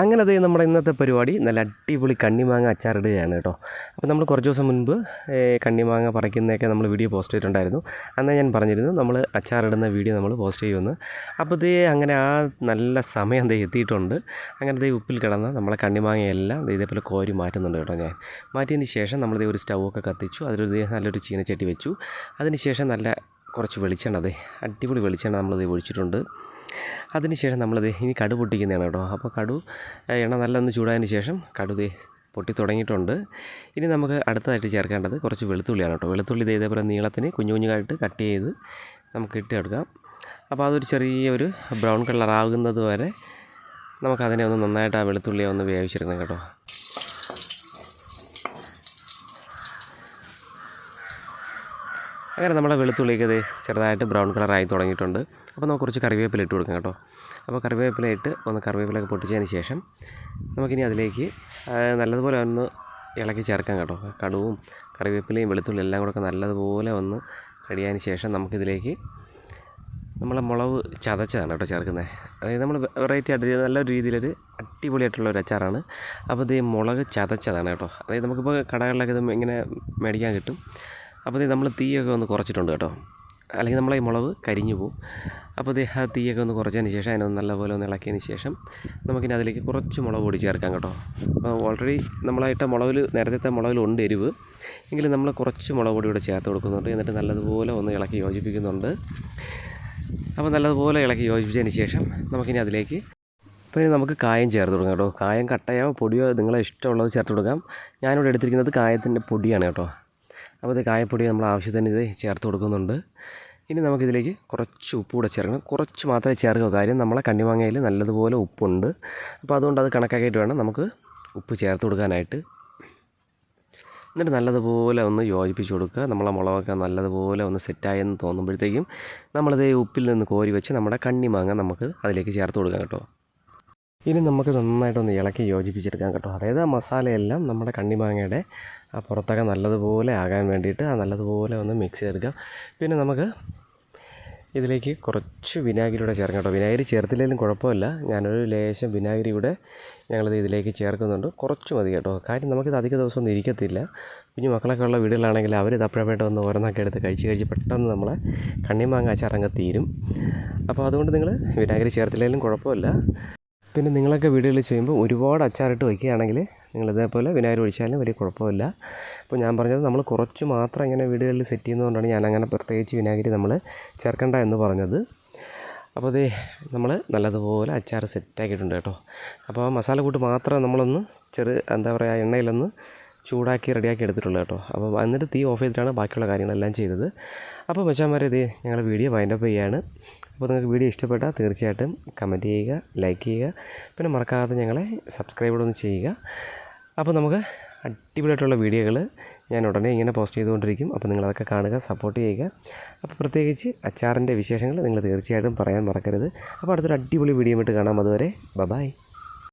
അങ്ങനെ അതേ നമ്മുടെ ഇന്നത്തെ പരിപാടി നല്ല അടിപൊളി കണ്ണിമാങ്ങ അച്ചാറിടുകയാണ് കേട്ടോ. അപ്പോൾ നമ്മൾ കുറച്ച് ദിവസം മുൻപ് കണ്ണിമാങ്ങ പറിക്കുന്നതൊക്കെ നമ്മൾ വീഡിയോ പോസ്റ്റ് ചെയ്തിട്ടുണ്ടായിരുന്നു. അന്നേ ഞാൻ പറഞ്ഞിരുന്നു നമ്മൾ അച്ചാറിടുന്ന വീഡിയോ നമ്മൾ പോസ്റ്റ് ചെയ്യുമെന്ന്. അപ്പോൾ ഇതേ അങ്ങനെ ആ നല്ല സമയം ദേ എത്തിയിട്ടുണ്ട്. അങ്ങനെ ദേ ഉപ്പിൽ കിടന്ന നമ്മളെ കണ്ണിമാങ്ങയെല്ലാം ഇതേപോലെ കോരി മാറ്റുന്നുണ്ട് കേട്ടോ ഞാൻ. മാറ്റിയതിന് ശേഷം നമ്മൾ ദേ ഒരു സ്റ്റൗവൊക്കെ കത്തിച്ചു. അതിലൊരു നല്ലൊരു ചീനച്ചട്ടി വെച്ചു. അതിന് ശേഷം നല്ല കുറച്ച് വെളിച്ചെണ്ണ അതെ അടിപൊളി വെളിച്ചെണ്ണ നമ്മളത് ഒഴിച്ചിട്ടുണ്ട്. അതിനുശേഷം നമ്മളത് ഇനി കടു പൊട്ടിക്കുന്നതാണ് കേട്ടോ. അപ്പോൾ കടു എണ്ണ നല്ലൊന്ന് ചൂടായതിന് ശേഷം കടു ദേ പൊട്ടി തുടങ്ങിയിട്ടുണ്ട്. ഇനി നമുക്ക് അടുത്തതായിട്ട് ചേർക്കേണ്ടത് കുറച്ച് വെളുത്തുള്ളിയാണ് കേട്ടോ. വെളുത്തുള്ളി ഇതേപോലെ നീളത്തിന് കുഞ്ഞു കുഞ്ഞുകായിട്ട് കട്ട് ചെയ്ത് നമുക്ക് ഇട്ടെടുക്കാം അപ്പോൾ അതൊരു ചെറിയൊരു ബ്രൗൺ കളർ ആകുന്നത് വരെ നമുക്കതിനെ ഒന്ന് നന്നായിട്ട് ആ വെളുത്തുള്ളിയെ ഒന്ന് വേവിച്ചെടുക്കണം കേട്ടോ. അങ്ങനെ നമ്മുടെ വെളുത്തുള്ളിയൊക്കെ ഇത് ചെറുതായിട്ട് ബ്രൗൺ കളറായി തുടങ്ങിയിട്ടുണ്ട്. അപ്പോൾ നമുക്ക് കുറച്ച് കറിവേപ്പില ഇട്ട് കൊടുക്കാം കേട്ടോ. അപ്പോൾ കറിവേപ്പില ഇട്ട് ഒന്ന് കറിവേപ്പിലൊക്കെ പൊട്ടിച്ചതിന് ശേഷം നമുക്കിനി അതിലേക്ക് നല്ലതുപോലെ ഒന്ന് ഇളക്കി ചേർക്കാം കേട്ടോ. കടുവും കറിവേപ്പിലയും വെളുത്തുള്ളി എല്ലാം കൂടെ നല്ലതുപോലെ ഒന്ന് കടിയതിന് ശേഷം നമുക്കിതിലേക്ക് നമ്മളെ മുളക് ചതച്ചതാണ് കേട്ടോ ചേർക്കുന്നത്. അതായത് നമ്മൾ വെറൈറ്റി ആയിട്ട് നല്ലൊരു രീതിയിലൊരു അടിപൊളിയായിട്ടുള്ള ഒരു അച്ചാറാണ്. അപ്പോൾ ഇത് മുളക് ചതച്ചതാണ് കേട്ടോ. അതായത് നമുക്കിപ്പോൾ കടകളിലൊക്കെ ഇത് ഇങ്ങനെ മേടിക്കാൻ കിട്ടും. അപ്പോൾ നമ്മൾ തീയൊക്കെ ഒന്ന് കുറച്ചിട്ടുണ്ട് കേട്ടോ. അല്ലെങ്കിൽ നമ്മളെ മുളക് കരിഞ്ഞു പോകും അപ്പോൾ ആ തീയൊക്കെ ഒന്ന് കുറച്ചതിന് ശേഷം അതിനൊന്ന് നല്ലപോലെ ഒന്ന് ഇളക്കിയതിന് ശേഷം നമുക്കിനി അതിലേക്ക് കുറച്ച് മുളക് പൊടി ചേർക്കാം കേട്ടോ. അപ്പോൾ ഓൾറെഡി നമ്മളായിട്ട മുളകിൽ നേരത്തെ മുളകിലുണ്ട് എരിവ്. എങ്കിലും നമ്മൾ കുറച്ച് മുളക് പൊടി കൂടെ ചേർത്ത് കൊടുക്കുന്നുണ്ട്. എന്നിട്ട് നല്ലതുപോലെ ഒന്ന് ഇളക്കി യോജിപ്പിക്കുന്നുണ്ട്. അപ്പോൾ നല്ലതുപോലെ ഇളക്കി യോജിപ്പിച്ചതിന് ശേഷം നമുക്കിനി അതിലേക്ക് അപ്പോൾ ഇനി നമുക്ക് കായം ചേർത്ത് കൊടുക്കാം കേട്ടോ. കായം കട്ടയോ പൊടിയോ നിങ്ങളെ ഇഷ്ടമുള്ളത് ചേർത്ത് കൊടുക്കാം. ഞാനിവിടെ എടുത്തിരിക്കുന്നത് കായത്തിന്റെ പൊടിയാണ് കേട്ടോ. അപ്പോൾ ഇത് കായപ്പൊടി നമ്മൾ ആവശ്യത്തിന് ഇത് ചേർത്ത് കൊടുക്കുന്നുണ്ട്. ഇനി നമുക്കിതിലേക്ക് കുറച്ച് ഉപ്പ് കൂടെ ചേർക്കണം. കുറച്ച് മാത്രമേ ചേർക്കുക കാര്യം നമ്മളെ കണ്ണിമാങ്ങയിൽ നല്ലതുപോലെ ഉപ്പുണ്ട്. അപ്പോൾ അതുകൊണ്ട് അത് കണക്കാക്കിയിട്ട് വേണം നമുക്ക് ഉപ്പ് ചേർത്ത് കൊടുക്കാനായിട്ട്. എന്നിട്ട് നല്ലതുപോലെ ഒന്ന് യോജിപ്പിച്ച് കൊടുക്കുക. നമ്മളെ മുളകൊക്കെ നല്ലതുപോലെ ഒന്ന് സെറ്റായെന്ന് തോന്നുമ്പോഴത്തേക്കും നമ്മളത് ഉപ്പിൽ നിന്ന് കോരി വെച്ച് നമ്മുടെ കണ്ണിമാങ്ങ നമുക്ക് അതിലേക്ക് ചേർത്ത് കൊടുക്കാം കേട്ടോ. ഇനി നമുക്ക് നന്നായിട്ടൊന്ന് ഇളക്കി യോജിപ്പിച്ചെടുക്കാം കേട്ടോ. അതായത് മസാലയെല്ലാം നമ്മുടെ കണ്ണിമാങ്ങയുടെ പുറത്തൊക്കെ നല്ലതുപോലെ ആകാൻ വേണ്ടിയിട്ട് ആ നല്ലതുപോലെ ഒന്ന് മിക്സ് ചെയ്തെടുക്കാം. പിന്നെ നമുക്ക് ഇതിലേക്ക് കുറച്ച് വിനാഗിരി കൂടെ ചേർക്കാം കേട്ടോ. വിനാഗിരി ചേർത്തില്ലെങ്കിലും കുഴപ്പമില്ല. ഞാനൊരു ലേശം വിനാഗിരി കൂടെ ഞങ്ങളിത് ഇതിലേക്ക് ചേർക്കുന്നുണ്ട്. കുറച്ച് മതി കേട്ടോ. കാര്യം നമുക്കിത് അധിക ദിവസമൊന്നും ഇരിക്കത്തില്ല. കുഞ്ഞു മക്കളൊക്കെ ഉള്ള വീടുകളാണെങ്കിൽ അവർ ഇത് അപ്പോഴപ്പോഴായിട്ട് ഒന്ന് ഓരോന്നൊക്കെ എടുത്ത് കഴിച്ച് കഴിച്ച് പെട്ടെന്ന് നമ്മളെ കണ്ണിമാങ്ങ അച്ചാറങ്ങ് തീരും. അപ്പോൾ അതുകൊണ്ട് നിങ്ങൾ വിനാഗിരി ചേർത്തില്ലെങ്കിലും കുഴപ്പമില്ല. പിന്നെ നിങ്ങളൊക്കെ വീടുകളിൽ ചെയ്യുമ്പോൾ ഒരുപാട് അച്ചാറിട്ട് വയ്ക്കുകയാണെങ്കിൽ നിങ്ങൾ ഇതേപോലെ വിനാഗിരി ഒഴിച്ചാലും വലിയ കുഴപ്പമില്ല. അപ്പോൾ ഞാൻ പറഞ്ഞത് നമ്മൾ കുറച്ച് മാത്രം ഇങ്ങനെ വീടുകളിൽ സെറ്റ് ചെയ്യുന്നതുകൊണ്ടാണ് ഞാൻ അങ്ങനെ പ്രത്യേകിച്ച് വിനാഗിരി നമ്മൾ ചേർക്കേണ്ട എന്ന് പറഞ്ഞത്. അപ്പോൾ അതേ നമ്മൾ നല്ലതുപോലെ അച്ചാർ സെറ്റാക്കിയിട്ടുണ്ട് കേട്ടോ. അപ്പോൾ മസാല കൂട്ട് മാത്രം നമ്മളൊന്ന് ചെറു എന്താ പറയുക എണ്ണയിലൊന്ന് ചൂടാക്കി റെഡിയാക്കി എടുത്തിട്ടുള്ളൂ കേട്ടോ. അപ്പോൾ എന്നിട്ട് തീ ഓഫ് ചെയ്തിട്ടാണ് ബാക്കിയുള്ള കാര്യങ്ങളെല്ലാം ചെയ്തത്. അപ്പോൾ മച്ചാന്മാരെ ഇത് ഞങ്ങൾ വീഡിയോ വൈൻഡപ്പ് ചെയ്യാണ്. അപ്പോൾ നിങ്ങൾക്ക് വീഡിയോ ഇഷ്ടപ്പെട്ടാൽ തീർച്ചയായിട്ടും കമന്റ് ചെയ്യുക ലൈക്ക് ചെയ്യുക. പിന്നെ മറക്കാതെ ഞങ്ങളെ സബ്സ്ക്രൈബ് ഒന്ന് ചെയ്യുക. അപ്പോൾ നമുക്ക് അടിപൊളിയായിട്ടുള്ള വീഡിയോകൾ ഞാൻ ഉടനെ ഇങ്ങനെ പോസ്റ്റ് ചെയ്തുകൊണ്ടിരിക്കും. അപ്പോൾ നിങ്ങളതൊക്കെ കാണുക സപ്പോർട്ട് ചെയ്യുക. അപ്പോൾ പ്രത്യേകിച്ച് അച്ചാറിന്റെ വിശേഷങ്ങൾ നിങ്ങൾ തീർച്ചയായിട്ടും പറയാൻ മറക്കരുത്. അപ്പോൾ അടുത്തൊരു അടിപൊളി വീഡിയോ ആയിട്ട് കാണാം. അതുവരെ ബബായ് ബായ്